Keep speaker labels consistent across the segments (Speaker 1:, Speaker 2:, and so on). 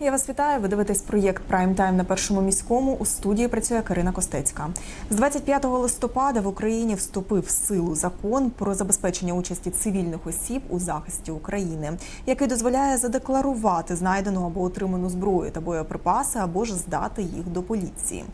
Speaker 1: Я вас вітаю. Ви дивитесь проєкт Прайм Тайм на першому міському. У студії працює Карина Костецька. З 25 листопада в Україні вступив в силу закон про забезпечення участі цивільних осіб у захисті України, який дозволяє задекларувати знайдену або отриману зброю та боєприпаси, або ж здати їх до поліції.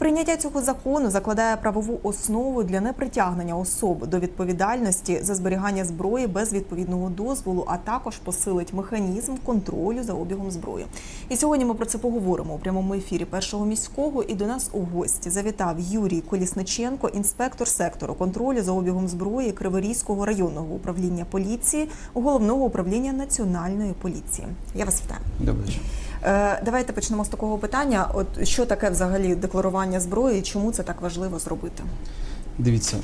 Speaker 1: Прийняття цього закону закладає правову основу для непритягнення особ до відповідальності за зберігання зброї без відповідного дозволу, а також посилить механізм контролю за обігом зброї. І сьогодні ми про це поговоримо у прямому ефірі першого міського. І до нас у гості завітав Юрій Колісниченко, інспектор сектору контролю за обігом зброї Криворізького районного управління поліції головного управління національної поліції. Я вас вітаю.
Speaker 2: Добре.
Speaker 1: Е, Давайте почнемо з такого питання. От що таке взагалі декларування зброї і чому це так важливо зробити?
Speaker 2: Дивіться,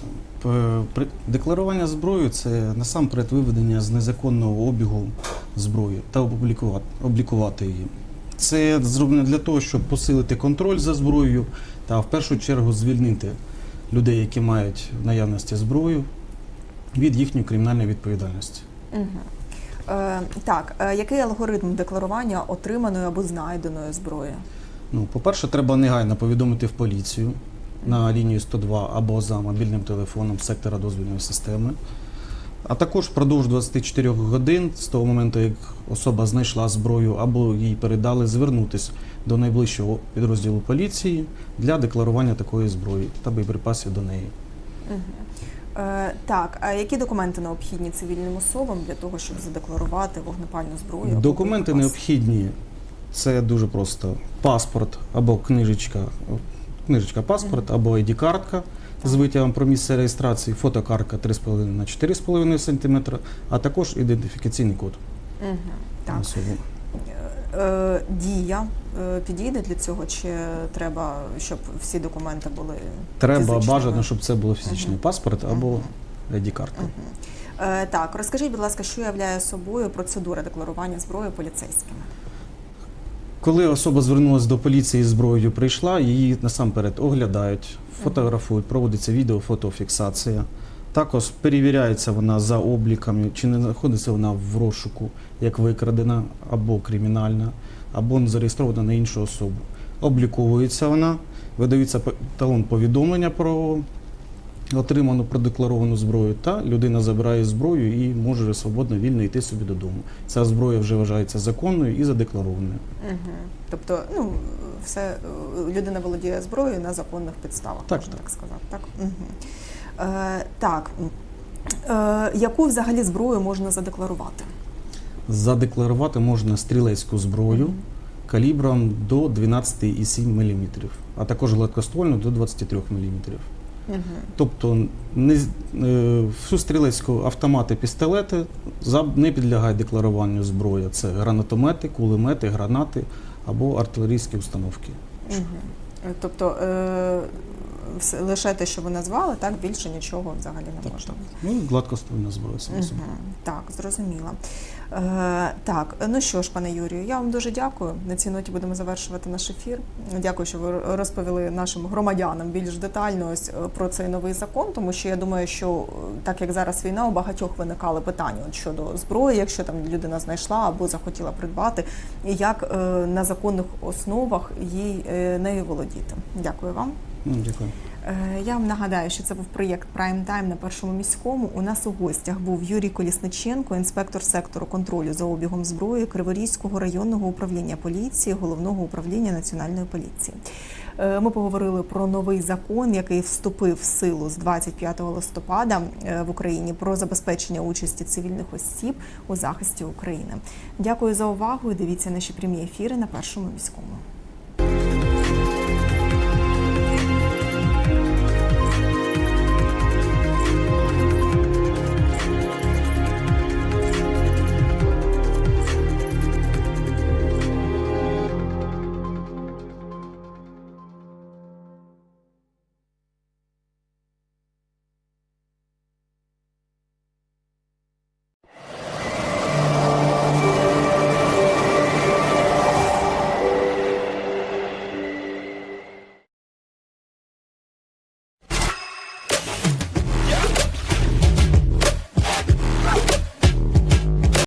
Speaker 2: декларування зброї це насамперед виведення з незаконного обігу зброї та опублікувати, облікувати її. Це зроблено для того, щоб посилити контроль за зброєю та в першу чергу звільнити людей, які мають в наявності зброю, від їхньої кримінальної відповідальності.
Speaker 1: Угу. Е, так, е, який алгоритм декларування отриманої або знайденої зброї?
Speaker 2: Ну, по-перше, треба негайно повідомити в поліцію на лінію 102 або за мобільним телефоном сектора дозвільної системи. А також впродовж 24 годин з того моменту, як особа знайшла зброю або їй передали, звернутися до найближчого підрозділу поліції для декларування такої зброї та боєприпасів до неї.
Speaker 1: Угу. Е, так, а які документи необхідні цивільним особам для того, щоб задекларувати вогнепальну зброю?
Speaker 2: Документи необхідні. Це дуже просто: паспорт або книжечка, книжечка паспорт або ID-картка з витягом про місце реєстрації, фотокартка 3,5 на 4,5 см, а також ідентифікаційний код на
Speaker 1: Так.
Speaker 2: особу.
Speaker 1: Е, дія е, підійде для цього, чи треба, щоб всі документи були
Speaker 2: Треба
Speaker 1: фізичними?
Speaker 2: бажано, щоб це було фізичний
Speaker 1: Мгм.
Speaker 2: паспорт або
Speaker 1: Мгм.
Speaker 2: ID-картка.
Speaker 1: Мгм. Е, Так, розкажіть, будь ласка, що являє собою процедура декларування зброї поліцейськими?
Speaker 2: Коли особа звернулася до поліції з зброєю, прийшла, її насамперед оглядають, фотографують, проводиться відео, фотофіксація. Також перевіряється вона за обліками, чи не знаходиться вона в розшуку, як викрадена або кримінальна, або не зареєстрована на іншу особу. Обліковується вона, видається талон повідомлення про отриману продекларовану зброю, та людина забирає зброю і може свободно вільно йти собі додому. Ця зброя вже вважається законною і задекларованою.
Speaker 1: Угу. Тобто, ну, все, людина володіє зброєю на законних підставах,
Speaker 2: Так,
Speaker 1: можна
Speaker 2: так.
Speaker 1: так сказати. Так, угу. Е, так. Е, яку взагалі зброю можна задекларувати?
Speaker 2: Задекларувати можна стрілецьку зброю калібром до 12,7 мм, а також гладкоствольну до 23 мм.
Speaker 1: Угу.
Speaker 2: Тобто не, е, всю стрілецьку автомати, пістолети не підлягають декларуванню зброї. Це гранатомети, кулемети, гранати або артилерійські установки.
Speaker 1: Угу. Тобто лише те, що ви назвали, так більше нічого взагалі не
Speaker 2: Так,
Speaker 1: можна.
Speaker 2: Ну, і гладкоствольна зброя собою.
Speaker 1: Мгм. Так, зрозуміло. Е, так, ну що ж, пане Юрію, я вам дуже дякую. На цій ноті будемо завершувати наш ефір. Дякую, що ви розповіли нашим громадянам більш детально ось е, про цей новий закон, тому що я думаю, що е, так як зараз війна, у багатьох виникали питання от щодо зброї, якщо там людина знайшла або захотіла придбати, і як е, на законних основах їй е, нею володіти. Дякую вам.
Speaker 2: Ну, дякую.
Speaker 1: Е, Я вам нагадаю, що це був проєкт Прайм Тайм на першому міському. У нас у гостях був Юрій Колісниченко, інспектор сектору контролю за обігом зброї Криворізького районного управління поліції, головного управління національної поліції. Е, Ми поговорили про новий закон, який вступив в силу з 25 листопада е, в Україні про забезпечення участі цивільних осіб у захисті України. Дякую за увагу. Дивіться наші прямі ефіри на першому міському.